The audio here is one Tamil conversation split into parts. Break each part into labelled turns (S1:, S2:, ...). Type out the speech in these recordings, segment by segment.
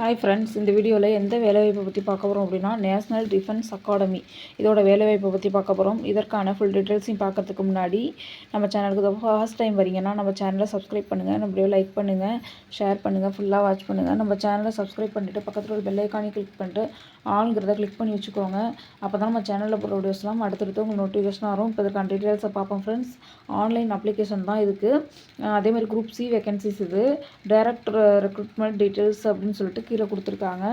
S1: ஹாய் ஃப்ரெண்ட்ஸ் இந்த வீடியோவில் எந்த வேலைவாய்ப்பை பற்றி பார்க்க போகிறோம் அப்படின்னா நேஷ்னல் டிஃபென்ஸ் அகாடமி இதோட வேலைவாய்ப்பை பற்றி பார்க்க போகிறோம் இதற்கான ஃபுல் டீட்டெயில்ஸையும் பார்க்கறதுக்கு முன்னாடி நம்ம சேனலுக்கு ஃபர்ஸ்ட் டைம் வரீங்கன்னா நம்ம சேனலை சப்ஸ்கிரைப் பண்ணுங்கள் நம்ம வீடியோ லைக் பண்ணுங்கள் ஷேர் பண்ணுங்கள் ஃபுல்லாக வாட்ச் பண்ணுங்கள் நம்ம சேனலை சப்ஸ்கிரைப் பண்ணிவிட்டு பக்கத்தில் ஒரு பெல்லைக்கானி கிளிக் பண்ணிட்டு ஆளுங்கிறத கிளிக் பண்ணி வச்சுக்கோங்க. அப்போ தான் நம்ம சேனலில் போகிற வீடியோஸ்லாம் அடுத்தடுத்து உங்களுக்கு நோட்டிஃபிகேஷன் வரும். இப்போ இதற்கான டீட்டெயில்ஸை பார்ப்போம் ஃப்ரெண்ட்ஸ் ஆன்லைன் அப்ளிகேஷன் தான் இதுக்கு. அதேமாதிரி குரூப் சி வேகன்சிஸ் இது. டைரக்ட் ரெக்ரூட்மெண்ட் டீட்டெயில்ஸ் அப்படின்னு சொல்லிட்டு கீழே கொடுத்துருக்காங்க.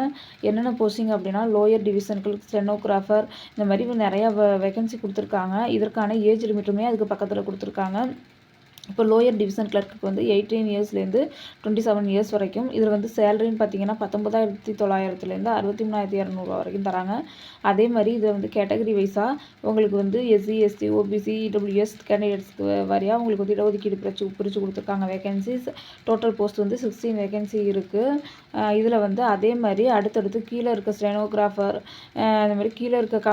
S1: என்னென்ன போஸ்டிங் அப்படின்னா லோயர் டிவிஷனுக்கு ஸ்டெனோகிராஃபர் இந்த மாதிரி நிறையா வேகன்சி கொடுத்துருக்காங்க. இதற்கான ஏஜ் லிமிட்டுமே அதுக்கு பக்கத்தில் கொடுத்துருக்காங்க. இப்போ லோயர் டிவிஷன் கிளர்க்கு வந்து எயிட்டீன் இயர்ஸ்லேருந்து டுவெண்ட்டி செவன் இயர்ஸ் வரைக்கும் இதில் வந்து சேலரின்னு பார்த்தீங்கன்னா பத்தொம்பதாயிரத்தி தொள்ளாயிரத்துலேருந்து அறுபத்தி மூணாயிரத்தி இரநூறுவா வரைக்கும் தராங்க. அதே மாதிரி இதை வந்து கேட்டகரி வைஸாக உங்களுக்கு வந்து எஸ்சி எஸ்டி ஓபிசி இடபிள்யூஎஸ் கேண்டிடேட்ஸ்க்கு வரையாக உங்களுக்கு வந்து இடஒதுக்கீடு பிரிச்சு பிரித்து கொடுத்துருக்காங்க. வேகன்சிஸ் டோட்டல் போஸ்ட் வந்து சிக்ஸ்டீன் வேகன்சி இருக்குது இதில் வந்து அதே மாதிரி அடுத்தடுத்து கீழே இருக்க ஸ்டெனோகிராஃபர் அந்த மாதிரி கீழே இருக்க க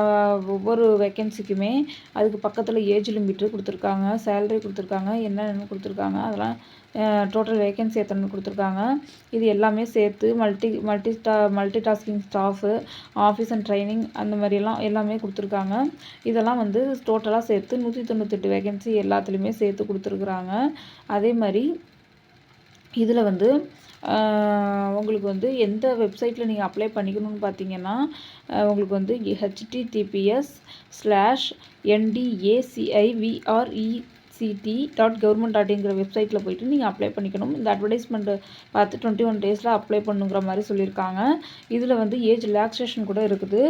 S1: ஒவ்வொரு வேகன்சிக்குமே அதுக்கு பக்கத்தில் ஏஜ் லிமிட்டு கொடுத்துருக்காங்க. சேலரி கொடுத்துருக்காங்க. என்ன என்னென்னு கொடுத்துருக்காங்க அதெல்லாம் டோட்டல் வேகன்சி எத்தனை கொடுத்துருக்காங்க இது எல்லாமே சேர்த்து மல்டி மல்டி ஸ்டா multi tasking staff office and training அந்த மாதிரியெல்லாம் எல்லாமே கொடுத்துருக்காங்க. இதெல்லாம் வந்து டோட்டலாக சேர்த்து நூற்றி தொண்ணூத்தெட்டு வேகன்சி எல்லாத்துலேயுமே சேர்த்து கொடுத்துருக்குறாங்க. அதே மாதிரி இதில் வந்து உங்களுக்கு வந்து எந்த வெப்சைட்டில் நீங்கள் அப்ளை பண்ணிக்கணும்னு பார்த்தீங்கன்னா உங்களுக்கு வந்து HTTPS slash NDACIVRE CT dot government டாட்ங்கிற வெப்சைட்டில் போயிட்டு நீங்கள் அப்ளை பண்ணிக்கணும். இந்த அட்வர்டைஸ்மெண்ட்டு பார்த்து டுவெண்ட்டி ஒன் டேஸில் அப்ளை பண்ணுங்கிற மாதிரி சொல்லியிருக்காங்க. இதில் வந்து ஏஜ் ரிலாக்ஸேஷன் கூட இருக்குது.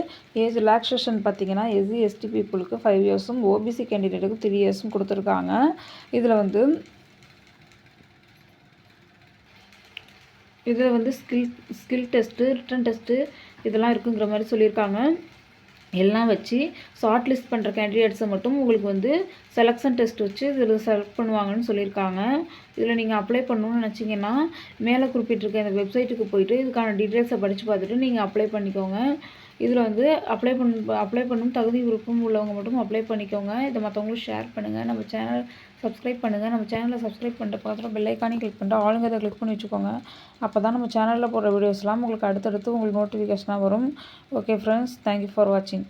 S1: ஏஜ் ரிலாக்ஸேஷன் பார்த்தீங்கன்னா எஸ்சி எஸ்டி பீப்புளுக்கு ஃபைவ் இயர்ஸும் ஓபிசி கேண்டிடேட்டுக்கு த்ரீ இயர்ஸும் கொடுத்துருக்காங்க. இதில் வந்து இதில் வந்து skill skill test written test இதெல்லாம் இருக்குங்கிற மாதிரி சொல்லியிருக்காங்க. எல்லாம் வச்சு ஷார்ட் லிஸ்ட் பண்ணுற கேண்டிடேட்ஸை மட்டும் உங்களுக்கு வந்து செலெக்ஷன் டெஸ்ட் வச்சு இதில் செலக்ட் பண்ணுவாங்கன்னு சொல்லியிருக்காங்க. இதில் நீங்கள் அப்ளை பண்ணணும்னு நினச்சிங்கன்னா மேலே குறிப்பிட்டிருக்க இந்த வெப்சைட்டுக்கு போயிட்டு இதுக்கான டீட்டெயில்ஸை படித்து பார்த்துட்டு நீங்கள் அப்ளை பண்ணிக்கோங்க. இதில் வந்து அப்ளை பண்ண அப்ளை பண்ணும் தகுதி விருப்பம் உள்ளவங்க மட்டும் அப்ளை பண்ணிக்கோங்க. இதை மற்றவங்களும் ஷேர் பண்ணுங்கள் நம்ம சேனல் சப்ஸ்கிரைப் பண்ணுங்கள் நம்ம சேனலை சப்ஸ்கிரைப் பண்ணிட்டு பக்கத்தில் பெல்லைக்கானே கிளிக் பண்ணிட்டு ஆளுங்கிறத கிளிக் பண்ணி வச்சுக்கோங்க. அப்போ தான் நம்ம சேனலில் போடுற வீடியோஸ்லாம் உங்களுக்கு அடுத்தடுத்து உங்களுக்கு நோட்டிஃபிகேஷனாக வரும். ஓகே ஃப்ரெண்ட்ஸ் தேங்க்யூ ஃபார் வாட்சிங்